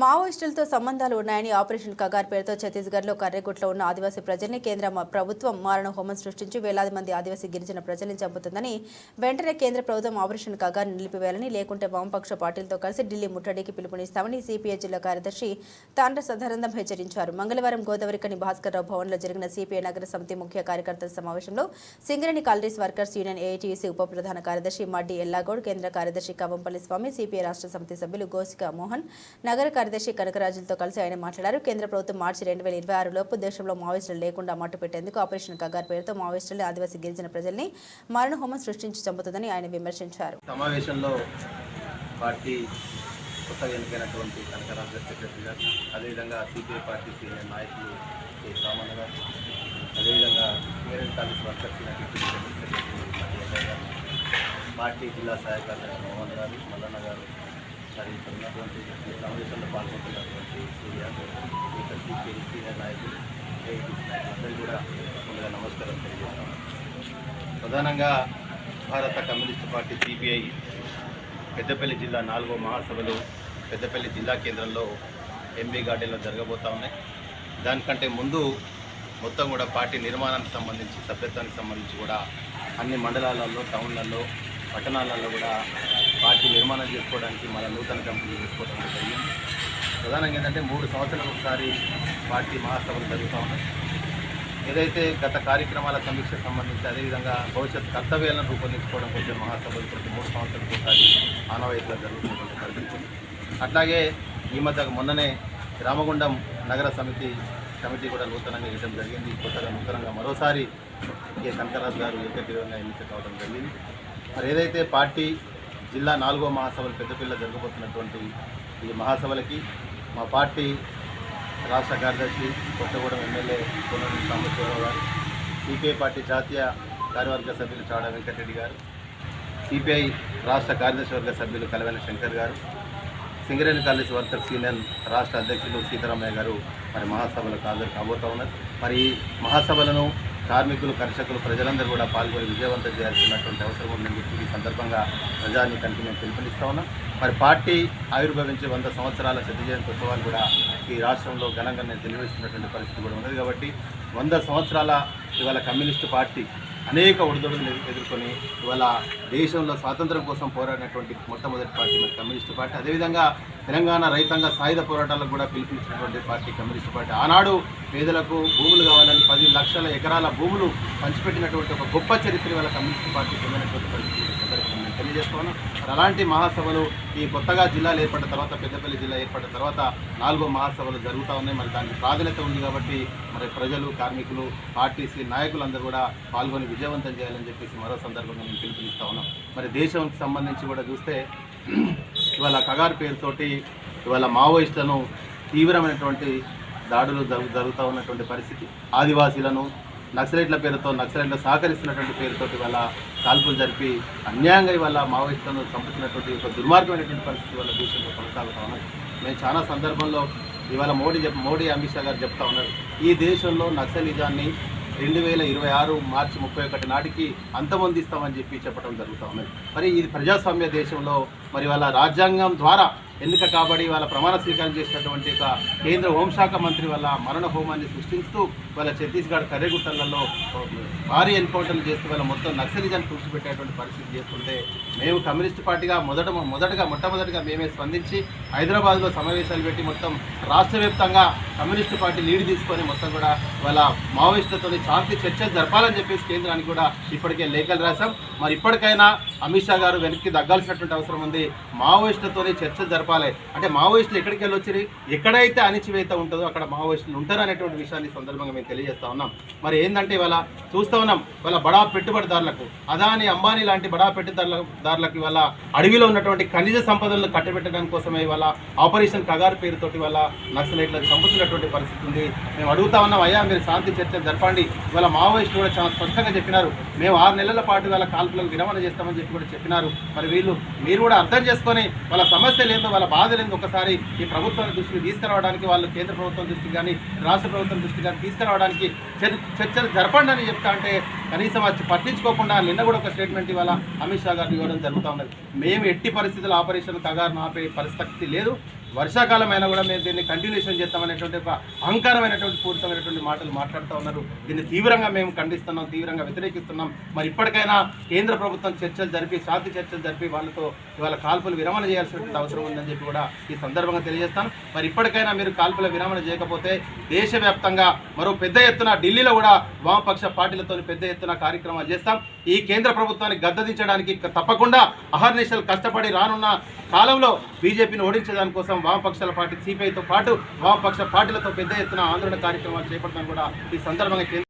మావోయిస్టులతో సంబంధాలు ఉన్నాయని ఆపరేషన్ కగార్ పేరుతో ఛత్తీస్గఢ్లో కర్రెగుట్లో ఉన్న ఆదివాసీ ప్రజల్ని కేంద్ర ప్రభుత్వం మారణ హోమం సృష్టించి వేలాది మంది ఆదివాసీ గిరిజన ప్రజల్ని చంపుతుందని వెంటనే కేంద్ర ప్రభుత్వం ఆపరేషన్ కగార్ నిలిపివేయాలని లేకుంటే వామపక్ష పార్టీలతో కలిసి ఢిల్లీ ముట్టడికి పిలుపునిస్తామని సిపిఐ జిల్లా కార్యదర్శి తాండ్ర సదానందం హెచ్చరించారు. మంగళవారం గోదావరికని భాస్కర్రావు భవన్లో జరిగిన సిపిఐ నగర సమితి ముఖ్య కార్యకర్తల సమావేశంలో Singareni collieries workers union AITC ఉప ప్రధాన కార్యదర్శి మడ్డి ఎల్లాగౌడ్ కేంద్ర కార్యదర్శి కవంపల్లి స్వామి సిపిఐ రాష్ట్ర సమితి సభ్యులు గోసిక మోహన్ నగర కార్యదర్శి కనకరాజులతో కలిసి ఆయన మాట్లాడారు. కేంద్ర ప్రభుత్వం మార్చి రెండు వేల ఇరవై ఆరు లోపు దేశంలో మావోయిస్టులు లేకుండా మట్టు పెట్టేందుకు ఆపరేషన్ కగార్ పేరుతో మావోయిస్టులు ఆదివాసీ గిరిజన ప్రజల్ని మరణహోమం సృష్టించి చంపుతుందని ఆయన విమర్శించారు. సమావేశంలో పార్టీ కొత్తగా ఎన్నికైనటువంటి కనకరాజు సెక్రటరీ గారు అదేవిధంగా సిపిఐ పార్టీ సీనియర్ నాయకులు కె. సామాన్ గారు అదేవిధంగా మేరన్ కాలేజ్ వర్కర్స్ పార్టీ జిల్లా సహాయ కార్యదర్శి మోహన్ గారు మల్లన్న గారు మరి ఇక్కడ ఉన్నటువంటి ఈ సమావేశంలో పాల్గొంటున్నటువంటి సీనియర్ నాయకులు అందరూ కూడా ముందుగా నమస్కారం తెలియజేస్తాం. ప్రధానంగా భారత కమ్యూనిస్ట్ పార్టీ సిపిఐ పెద్దపల్లి జిల్లా నాలుగో మహాసభలు పెద్దపల్లి జిల్లా కేంద్రంలో ఎంబీ గార్డెన్లో జరగబోతా ఉన్నాయి. దానికంటే ముందు మొత్తం కూడా పార్టీ నిర్మాణానికి సంబంధించి సభ్యత్వానికి సంబంధించి కూడా అన్ని మండలాలలో టౌన్లలో పట్టణాలలో కూడా పార్టీ నిర్మాణం చేసుకోవడానికి మన నూతన కమిటీ చేసుకోవడం జరిగింది. ప్రధానంగా ఏంటంటే మూడు సంవత్సరాలకు ఒకసారి పార్టీ మహాసభలు జరుగుతూ ఉన్నాయి. ఏదైతే గత కార్యక్రమాల సమీక్షకు సంబంధించి అదేవిధంగా భవిష్యత్ కర్తవ్యాలను రూపొందించుకోవడం కోసం మహాసభలు ప్రతి మూడు సంవత్సరాలకు ఒకసారి ఆనవాయితీగా జరుగుతున్నటువంటి పరిస్థితి. అట్లాగే ఈ మధ్య మొన్ననే రామగుండం నగర సమితి కమిటీ కూడా నూతనంగా ఇవ్వడం జరిగింది. కొత్తగా నూతనంగా మరోసారి కె. కనకరాజు గారు ఏకగ్రీవంగా ఎన్నిక కావడం జరిగింది. మరి ఏదైతే పార్టీ జిల్లా నాలుగో మహాసభలు పెద్దపిల్ల జరగబోతున్నటువంటి ఈ మహాసభలకి మా పార్టీ రాష్ట్ర కార్యదర్శి కొత్తగూడెం ఎమ్మెల్యే కొనూరి సాంబశివరావు గారు సిపిఐ పార్టీ జాతీయ కార్యవర్గ సభ్యులు చాడ వెంకటరెడ్డి గారు సిపిఐ రాష్ట్ర కార్యదర్శి వర్గ సభ్యులు కలవెల శంకర్ గారు సింగరేణి కాలేజ్ వర్కర్స్ యూనియన్ రాష్ట్ర అధ్యక్షులు సీతారామయ్య గారు మరి మహాసభలకు హాజరు కాబోతా ఉన్నారు. మరి మహాసభలను కార్మికులు కర్షకులు ప్రజలందరూ కూడా పాల్గొని విజయవంతం చేయాల్సినటువంటి అవసరం ఉందని చెప్పి ఈ సందర్భంగా ప్రజానీకానికి మేము పిలుపునిస్తా ఉన్నాం. మరి పార్టీ ఆవిర్భవించే వంద సంవత్సరాల శత జయంతి ఉత్సవాలు కూడా ఈ రాష్ట్రంలో ఘనంగా తెలియజేస్తున్నటువంటి పరిస్థితి కూడా ఉన్నది కాబట్టి వంద సంవత్సరాల ఇవాళ కమ్యూనిస్టు పార్టీ అనేక ఒడిదొడులు ఎదుర్కొని ఇవాళ దేశంలో స్వాతంత్రం కోసం పోరాడినటువంటి మొట్టమొదటి పార్టీ మరి కమ్యూనిస్టు పార్టీ. అదేవిధంగా తెలంగాణ రైతాంగ సాయుధ పోరాటాలకు కూడా పిలిపించినటువంటి పార్టీ కమ్యూనిస్ట్ పార్టీ. ఆనాడు పేదలకు భూములు కావాలని పది లక్షల ఎకరాల భూములు పంచిపెట్టినటువంటి ఒక గొప్ప చరిత్ర వల్ల కమ్యూనిస్ట్ పార్టీ పొందినటువంటి పరిస్థితి సందర్భంగా తెలియజేస్తున్నాను. మరి అలాంటి మహాసభలు ఈ కొత్తగా జిల్లాలు ఏర్పడిన తర్వాత పెద్దపల్లి జిల్లా ఏర్పడిన తర్వాత నాలుగో మహాసభలు జరుగుతూ ఉన్నాయి. మరి దానికి ప్రాధాన్యత ఉంది కాబట్టి మరి ప్రజలు కార్మికులు పార్టీసీ నాయకులందరూ కూడా పాల్గొని విజయవంతం చేయాలని చెప్పేసి మరో సందర్భంగా నేను పిలుపునిస్తా ఉన్నాం మరి దేశంకి సంబంధించి కూడా చూస్తే ఇవాళ కగారు పేరుతోటి ఇవాళ మావోయిస్టులను తీవ్రమైనటువంటి దాడులు జరుగు జరుగుతూ ఉన్నటువంటి పరిస్థితి. ఆదివాసీలను నక్సలైట్ల పేరుతో నక్సలైట్లు సహకరిస్తున్నటువంటి పేరుతో ఇవాళ కాల్పులు జరిపి అన్యాయంగా ఇవాళ మావోయిస్టులను చంపుతున్నటువంటి ఒక దుర్మార్గమైనటువంటి పరిస్థితి వాళ్ళ దేశంలో కొనసాగుతూ ఉన్నది. మేము చాలా సందర్భంలో ఇవాళ మోడీ చెప్ మోడీ అమిత్ షా గారు చెప్తా ఉన్నారు. ఈ దేశంలో నక్సలిజాన్ని రెండు వేల ఇరవై ఆరు మార్చి ముప్పై ఒకటి నాటికి అంతమొందిస్తామని చెప్పి చెప్పడం జరుగుతూ ఉన్నది. మరి ఇది ప్రజాస్వామ్య దేశంలో మరి వాళ్ళ రాజ్యాంగం ద్వారా ఎన్నిక కాబడి వాళ్ళ ప్రమాణ స్వీకారం చేసినటువంటి కేంద్ర హోంశాఖ మంత్రి వల్ల మరణ హోమాన్ని సృష్టిస్తూ వాళ్ళ ఛత్తీస్గఢ్ కర్రెగుట్టలలో భారీ ఎన్కౌంటర్లు చేస్తూ వాళ్ళ మొత్తం నక్సలిజాన్ని తుడిచిపెట్టేటువంటి పరిస్థితి చేస్తుంటే మేము కమ్యూనిస్ట్ పార్టీగా మొదట మొదటగా మొట్టమొదటిగా మేమే స్పందించి హైదరాబాద్లో సమావేశాలు పెట్టి మొత్తం రాష్ట్ర వ్యాప్తంగా కమ్యూనిస్ట్ పార్టీ లీడ్ తీసుకొని మొత్తం కూడా వాళ్ళ మావోయిస్టులతో శాంతి చర్చలు జరపాలని చెప్పేసి కేంద్రానికి కూడా ఇప్పటికే లేఖలు రాశాం. మరి ఇప్పటికైనా అమిత్ షా గారు వెనక్కి తగ్గాల్సినటువంటి అవసరం ఉంది. మావోయిస్టులతో చర్చలు జరపాలి. అంటే మావోయిస్టులు ఎక్కడికి వెళ్ళి ఎక్కడైతే అణిచివేత ఉంటుందో అక్కడ మావోయిస్టులు ఉంటారు అనేటువంటి విషయాన్ని సందర్భంగా మేము తెలియజేస్తా ఉన్నాం. మరి ఏంటంటే ఇవాళ చూస్తూ ఉన్నాం ఇవాళ బడా పెట్టుబడిదారులకు అదాని అంబానీ లాంటి బడా పెట్టుదారుల దారులకు ఇవాళ అడవిలో ఉన్నటువంటి ఖనిజ సంపదలను కట్టబెట్టడం కోసమే ఇవాళ ఆపరేషన్ కగారు పేరుతోటి ఇవాళ నక్సలైట్లకు చంపుతున్నటువంటి పరిస్థితి ఉంది. మేము అడుగుతా ఉన్నాం అయ్యా మీరు శాంతి చర్చలు జరపండి. ఇవాళ మావోయిస్టులు కూడా చాలా స్పష్టంగా చెప్పినారు. మేము ఆరు నెలల పాటు వాళ్ళ కాల్పులకు విరమణ చేస్తామని చెప్పి కూడా చెప్పినారు. మరి వీళ్ళు మీరు కూడా అర్థం చేసుకొని వాళ్ళ సమస్యలు ఏందో వాళ్ళ బాధలు ఏందో ఒకసారి ఈ ప్రభుత్వం దృష్టికి తీసుకురావడానికి వాళ్ళు కేంద్ర ప్రభుత్వం దృష్టికి కానీ రాష్ట్ర ప్రభుత్వం దృష్టికి కానీ తీసుకురావడానికి చర్- చర్చలు జరపండి అని చెప్తా అంటే కనీసం వచ్చి పట్టించుకోకుండా నిన్న కూడా ఒక స్టేట్మెంట్ ఇవాళ అమిత్ షా గారిని ఇవ్వడం జరుగుతూ ఉన్నది. మేము ఎట్టి పరిస్థితుల్లో ఆపరేషన్ కగారు ఆపే పరిస్థితి లేదు. వర్షాకాలం అయినా కూడా మేము దీన్ని కంటిన్యూషన్ చేస్తామనేటువంటి ఒక అహంకారమైనటువంటి పూరితమైనటువంటి మాటలు మాట్లాడుతూ ఉన్నారు. దీన్ని తీవ్రంగా మేము ఖండిస్తున్నాం తీవ్రంగా వ్యతిరేకిస్తున్నాం. మరి ఇప్పటికైనా కేంద్ర ప్రభుత్వం చర్చలు జరిపి శాంతి చర్చలు జరిపి వాళ్ళతో ఇవాళ కాల్పులు విరమణ చేయాల్సినటువంటి అవసరం ఉందని చెప్పి కూడా ఈ సందర్భంగా తెలియజేస్తాను. మరి ఇప్పటికైనా మీరు కాల్పుల విరమణ చేయకపోతే దేశవ్యాప్తంగా మరో పెద్ద ఎత్తున ఢిల్లీలో కూడా వామపక్ష పార్టీలతో పెద్ద ఎత్తున కార్యక్రమాలు చేస్తాం. ఈ కేంద్ర ప్రభుత్వాన్ని గద్దదించడానికి తప్పకుండా అహర్నిశలు కష్టపడి రానున్న కాలంలో బీజేపీని ఓడించేదానికోసం వామపక్షాల పార్టీ సిపిఐతో పాటు వామపక్ష పార్టీలతో పెద్ద ఎత్తున ఆందోళన కార్యక్రమాలు చేపట్టడం కూడా ఈ సందర్భంగా